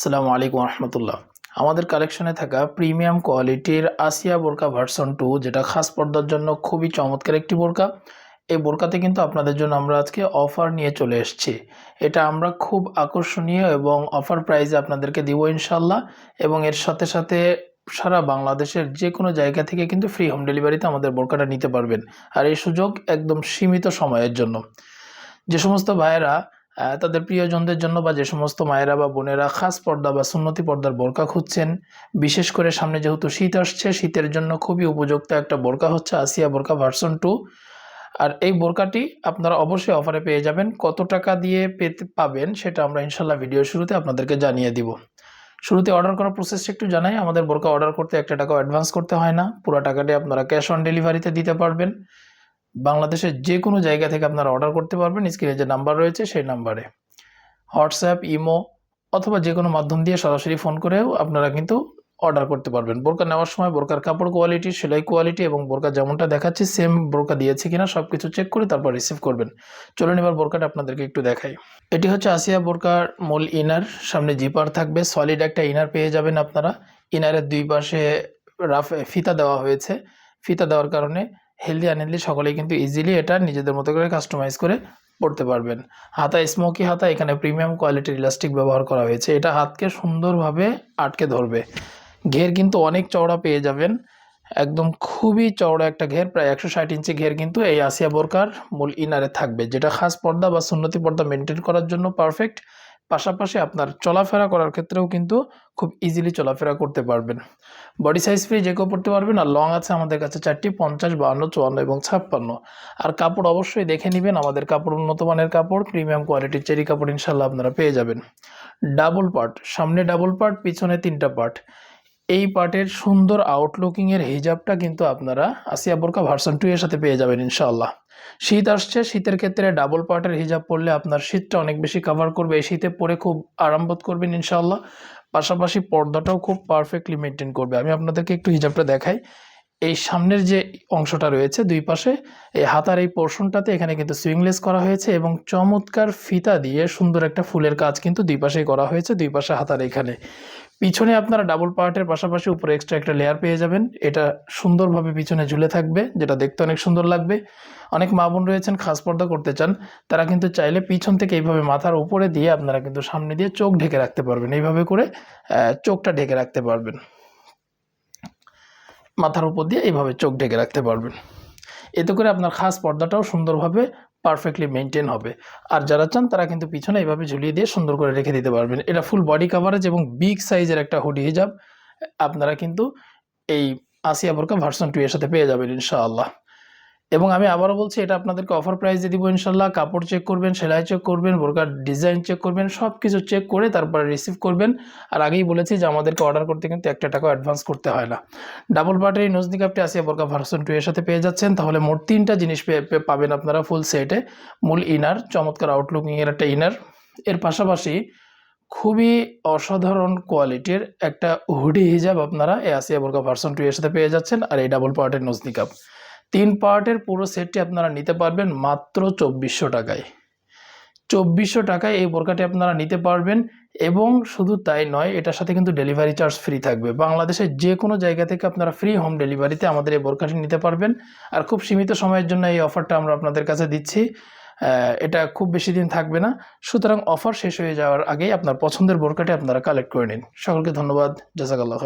আসসালামু আলাইকুম রহমতুল্লাহ আমাদের কালেকশনে থাকা প্রিমিয়াম কোয়ালিটির আসিয়া বোরকা ভার্সন টু যেটা খাস পর্দার জন্য খুবই চমৎকার একটি বোরকা। এই বোরকাতে কিন্তু আপনাদের জন্য আমরা আজকে অফার নিয়ে চলে এসেছি। এটা আমরা খুব আকর্ষণীয় এবং অফার প্রাইজে আপনাদেরকে দিব ইনশাল্লাহ এবং এর সাথে সাথে সারা বাংলাদেশের যে কোনো জায়গা থেকে কিন্তু ফ্রি হোম ডেলিভারিতে আমাদের বোরকাটা নিতে পারবেন। আর এই সুযোগ একদম সীমিত সময়ের জন্য। যে সমস্ত ভাইয়েরা তাদের প্রিয়জনদের জন্য বা যে সমস্ত মায়েরা বা বোনেরা খাস পর্দা বা সুন্নতি পর্দার বোরকা খুঁজছেন, বিশেষ করে সামনে যেহেতু শীত আসছে, শীতের জন্য খুবই উপযুক্ত একটা বোরকা হচ্ছে আসিয়া বোরকা ভার্সন টু আর এই বোরকাটি আপনারা অবশ্যই অফারে পেয়ে যাবেন। কত টাকা দিয়ে পেতে পাবেন সেটা আমরা ইনশাল্লাহ ভিডিও শুরুতে আপনাদেরকে জানিয়ে দিব। শুরুতে অর্ডার করার প্রসেসটা একটু জানাই। আমাদের বোরকা অর্ডার করতে একটা টাকাও অ্যাডভান্স করতে হয় না। পুরো টাকাটি আপনারা ক্যাশ অন ডেলিভারিতে দিতে পারবেন। বাংলাদেশের যে কোনো জায়গা থেকে আপনারা অর্ডার করতে পারবেন। স্ক্রিনে যে নাম্বার রয়েছে, সেই নাম্বারে হোয়াটসঅ্যাপ ইমো অথবা যে কোনো মাধ্যম দিয়ে সরাসরি ফোন করেও আপনারা কিন্তু অর্ডার করতে পারবেন। বোরকা নেওয়ার সময় বোরকার কাপড় কোয়ালিটি সেলাই কোয়ালিটি এবং বোরকা যেমনটা দেখাচ্ছি সেম বোরকা দিয়েছে কিনা সব কিছু চেক করে তারপর রিসিভ করবেন। চলুন এবার বোরকাটা আপনাদেরকে একটু দেখাই। এটি হচ্ছে আসিয়া বোরকার মূল ইনার সামনে জিপার থাকবে। সলিড একটা ইনার পেয়ে যাবেন আপনারা। ইনারের দুই পাশে রাফ ফিতা দেওয়া হয়েছে। ফিতা দেওয়ার কারণে হেলদি আনহেলদি সকলেই কিন্তু ইজিলি এটা নিজেদের মতো করে কাস্টমাইজ করে পড়তে পারবেন। হাতা স্মোকি হাতা, এখানে প্রিমিয়াম কোয়ালিটির ইলাস্টিক ব্যবহার করা হয়েছে। এটা হাতকে সুন্দরভাবে আটকে ধরবে। ঘের কিন্তু অনেক চওড়া পেয়ে যাবেন। একদম খুবই চওড়া একটা ঘের, প্রায় একশো ষাট ইঞ্চি ঘের কিন্তু এই আসিয়া বোরকার মূল ইনারে থাকবে। যেটা খাস পর্দা বা সুন্নতি পর্দা মেনটেন করার জন্য পারফেক্ট পাশাপাশি আপনার চলাফেরা করার ক্ষেত্রেও কিন্তু খুব ইজিলি চলাফেরা করতে পারবেন। বডি সাইজ ফ্রি যে কেউ পড়তে পারবেন আর লং আছে আমাদের কাছে চারটি, পঞ্চাশ, বাহান্ন, চুয়ান্ন এবং ছাপ্পান্ন। আর কাপড় অবশ্যই দেখে নেবেন, আমাদের কাপড় উন্নত মানের কাপড় প্রিমিয়াম কোয়ালিটির চেরি কাপড় ইনশাল্লাহ আপনারা পেয়ে যাবেন। ডাবল পার্ট সামনে ডাবল পার্ট পিছনে তিনটা পার্ট এই পার্টের সুন্দর আউটলুকিংয়ের হিজাবটা কিন্তু আপনারা আসিয়া বোরকা ভার্সন টু এর সাথে পেয়ে যাবেন, ইনশাআল্লাহ। শীত আসছে, শীতের ক্ষেত্রে ডাবল পার্টের হিজাব পরলে আপনার শীতটা অনেক বেশি কভার করবে। এই শীতে পরে খুব আরাম বোধ করবেন, ইনশাআল্লাহ। পাশাপাশি পর্দাটাও খুব পারফেক্টলি মেনটেন করবে। আমি আপনাদেরকে একটু হিজাবটা দেখাই। এই সামনের যে অংশটা রয়েছে দুই পাশে, এই হাতার এই পোর্শনটাতে এখানে কিন্তু সুইংলেস করা হয়েছে এবং চমৎকার ফিতা দিয়ে সুন্দর একটা ফুলের কাজ কিন্তু দুই পাশেই করা হয়েছে, দুই পাশে হাতার এখানে। পিছনে আপনারা ডাবল পার্টের পাশাপাশি উপরে এক্সট্রা একটা লেয়ার পেয়ে যাবেন। এটা সুন্দরভাবে পিছনে ঝুলে থাকবে, যেটা দেখতে অনেক সুন্দর লাগবে। অনেক মা বোন রয়েছেন, খাস পর্দা করতে চান, তারা কিন্তু চাইলে পিছন থেকে এইভাবে মাথার উপরে দিয়ে আপনারা কিন্তু সামনে দিয়ে চোখ ঢেকে রাখতে পারবেন। এইভাবে করে চোখটা ঢেকে রাখতে পারবেন। মাথার উপর দিয়ে এইভাবে চোখ ঢেকে রাখতে পারবেন। এতে করে আপনার খাস পর্দাটাও সুন্দরভাবে পারফেক্টলি মেনটেন হবে। আর যারা চান, তারা কিন্তু পিছনে এইভাবে ঝুলিয়ে দিয়ে সুন্দর করে রেখে দিতে পারবেন। এটা ফুল বডি কাভারেজ এবং বিগ সাইজের একটা হুডি হিজাব আপনারা কিন্তু এই আসিয়া বোরকা ভার্সন টু এর সাথে পেয়ে যাবেন ইনশাআল্লাহ। এবং আমি আবারও বলছি, এটা আপনাদেরকে অফার প্রাইসে দিব ইনশাল্লাহ। কাপড় চেক করবেন, সেলাই চেক করবেন, বোরকার ডিজাইন চেক করবেন সব কিছু চেক করে তারপরে রিসিভ করবেন। আর আগেই বলেছি যে আমাদেরকে অর্ডার করতে কিন্তু একটা টাকা অ্যাডভান্স করতে হয় না। ডাবল পার্টের এই নজনি কাপটি আসিয়া বোরকা ভার্সন টু এর সাথে পেয়ে যাচ্ছেন। তাহলে মোট তিনটা জিনিস পাবেন আপনারা ফুল সেটে মূল ইনার চমৎকার আউটলুকিংয়ের একটা ইনার এর পাশাপাশি খুবই অসাধারণ কোয়ালিটির একটা হুডি হিজাব আপনারা এই আসিয়া বোরকা ভার্সন টু এর সাথে পেয়ে যাচ্ছেন। আর এই ডাবল পার্টের নজনি কাপ তিন পার্টের পুরো সেটটি আপনারা নিতে পারবেন মাত্র চব্বিশশো টাকায়। চব্বিশশো টাকায় এই বোরকাটি আপনারা নিতে পারবেন এবং শুধু তাই নয়, এটার সাথে কিন্তু ডেলিভারি চার্জ ফ্রি থাকবে। বাংলাদেশের যে কোনো জায়গা থেকে আপনারা ফ্রি হোম ডেলিভারিতে আমাদের এই বোরকাটি নিতে পারবেন। আর খুব সীমিত সময়ের জন্য এই অফারটা আমরা আপনাদের কাছে দিচ্ছি। এটা খুব বেশি দিন থাকবে না। সুতরাং অফার শেষ হয়ে যাওয়ার আগেই আপনার পছন্দের বোরকাটি আপনারা কালেক্ট করে নিন। সকলকে ধন্যবাদ। জাজাকাল্লাহ